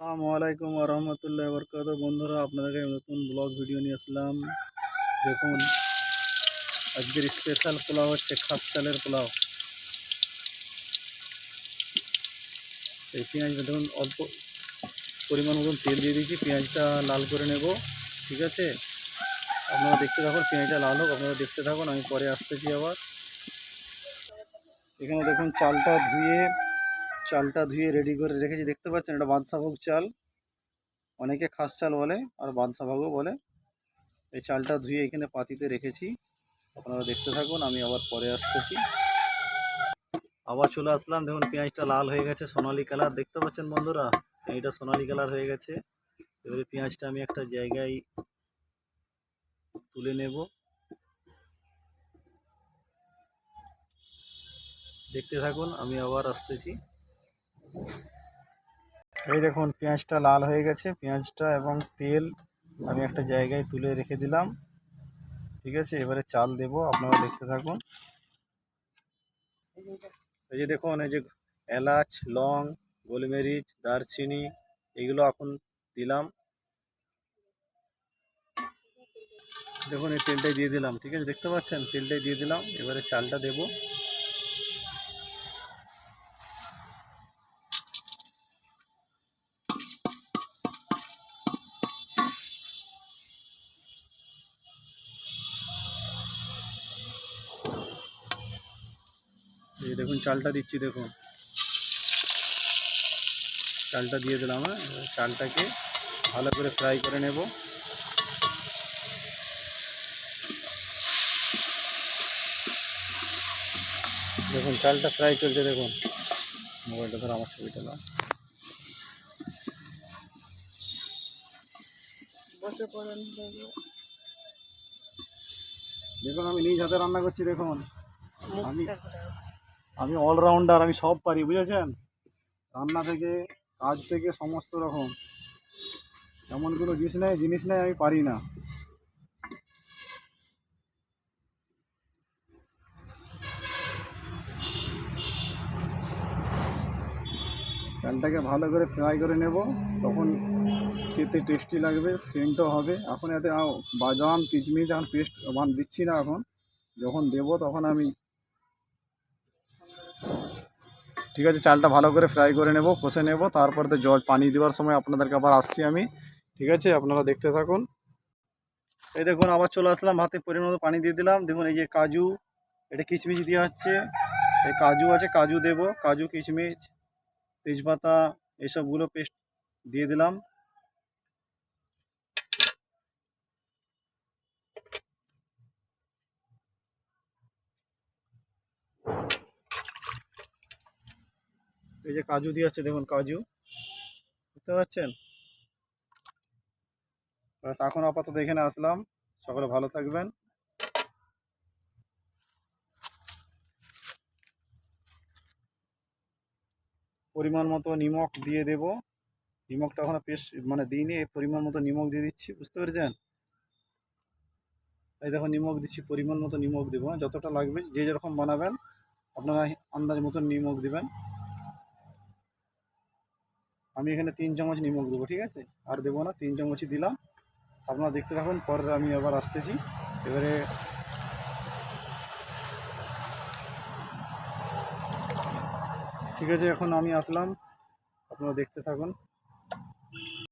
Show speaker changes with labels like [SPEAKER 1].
[SPEAKER 1] আসসালামু আলাইকুম রহমতুল্লাহ বরকাত বন্ধুরা, আপনাদেরকে নতুন ব্লগ ভিডিও নিয়ে আসলাম। দেখুন, আজকের স্পেশাল পোলাও হচ্ছে খাস চালের পোলাও। এই পেঁয়াজটা দেখুন, অল্প পরিমাণ মতন তেল দিয়ে দিয়েছি। পেঁয়াজটা লাল করে নেব, ঠিক আছে? আপনারা দেখতে থাকুন, পেঁয়াজটা লাল হোক, আপনারা দেখতে থাকুন, আমি পরে আসতেছি আবার। এখানে দেখুন, চালটা ধুয়ে চালটা ধুয়ে রেডি করে রেখেছি। দেখতে পাচ্ছেন, এটা বাদশাভোগ চাল। অনেকে খাস চাল বলে, আর বাদশাভোগও বলে। এই চালটা ধুয়ে এখানে পাতিতে রেখেছি। আপনারা দেখতে থাকুন, আমি আবার পরে আসতেছি। আবার চলে আসলাম। দেখুন, পেঁয়াজটা লাল হয়ে গেছে, সোনালি কালার। দেখতে পাচ্ছেন বন্ধুরা এটা সোনালি কালার হয়ে গেছে। এবারে পেঁয়াজটা আমি একটা জায়গায় তুলে নেব। দেখতে থাকুন, আমি আবার আসতেছি। এই দেখুন, পেঁয়াজটা লাল হয়ে গেছে। পেঁয়াজটা এবং তেল আমি একটা জায়গায় তুলে রেখে দিলাম। ঠিক আছে, এবারে চাল দেব, আপনারা দেখতে থাকুন। এই যে দেখুন, এই যে এলাচ, লং, গোলমরিচ, দারচিনি, এগুলো এখন দিলাম। দেখুন, এই তেলটাই দিয়ে দিলাম। ঠিক আছে, দেখতে পাচ্ছেন? তেলটাই দিয়ে দিলাম। এবারে চালটা দেবো। এই দেখুন চালটা দিচ্ছি দেখুন। চালটা দিয়ে দিলাম হ্যাঁ? চালটাকে ভালো করে ফ্রাই করে নেব। দেখুন চালটা ফ্রাই চলছে দেখুন। মোবাইলটা ধর আমার ছবিটা
[SPEAKER 2] দেখো।
[SPEAKER 1] দেখুন আমি নিজ হাতে রান্না করছি দেখুন। আমি। আমি অলরাউন্ডার আমি সব পারি, বুঝেছেন? রান্না থেকে, কাজ থেকে সমস্ত রকম। এমন কোনো জিনিস নেই জিনিস নেই, আমি পারি না। চালটাকে ভালো করে ফ্রাই করে নেব, তখন খেতে টেস্টি লাগবে, সেন্টও হবে। এখন এতে বাদাম কিচমিচ এখন পেস্ট বান দিচ্ছি না এখন। যখন দেব, তখন আমি ঠিক আছে, চালটা ভালো করে ফ্রাই করে নেব, কষে নেব, তারপর তো জল, পানি দেওয়ার সময় আপনাদেরকে আবার আসছি আমি। ঠিক আছে, আপনারা দেখতে থাকুন। এই দেখুন, আবার চলে আসলাম, হাতে পরিমাণ পানি দিয়ে দিলাম। দেখুন, এই যে কাজু, এটা কিচমিচ দেওয়া হচ্ছে। এই কাজু আছে, কাজু দেব, কাজু, কিচমিচ, তেজপাতা, এসবগুলো পেস্ট দিয়ে দিলাম। এই যে কাজু দিয়ে হচ্ছে, দেখুন কাজু। বুঝতে পারছেন? ব্যাস, এখন আপাতত এখানে আসলাম। সকলে ভালো থাকবেন। পরিমাণ মতো নিমক দিয়ে দেব। নিমকটা এখনও পেস্ট মানে দিইনি পরিমাণ মতো নিমক দিয়ে দিচ্ছি। বুঝতে পেরেছেন? এই দেখো নিমক দিচ্ছি, পরিমাণ মতো নিমক দেবো। যতটা লাগবে, যে যেরকম বানাবেন, আপনারা আন্দাজ মতন নিমক দিবেন। আমি এখানে তিন চামচ নিমক দেবো, ঠিক আছে? আর দেবো না, তিন চামচই দিলাম। আপনারা দেখতে থাকুন, পরে আমি আবার আসতেছি। এবারে ঠিক আছে, এখন আমি আসলাম। আপনারা দেখতে থাকুন।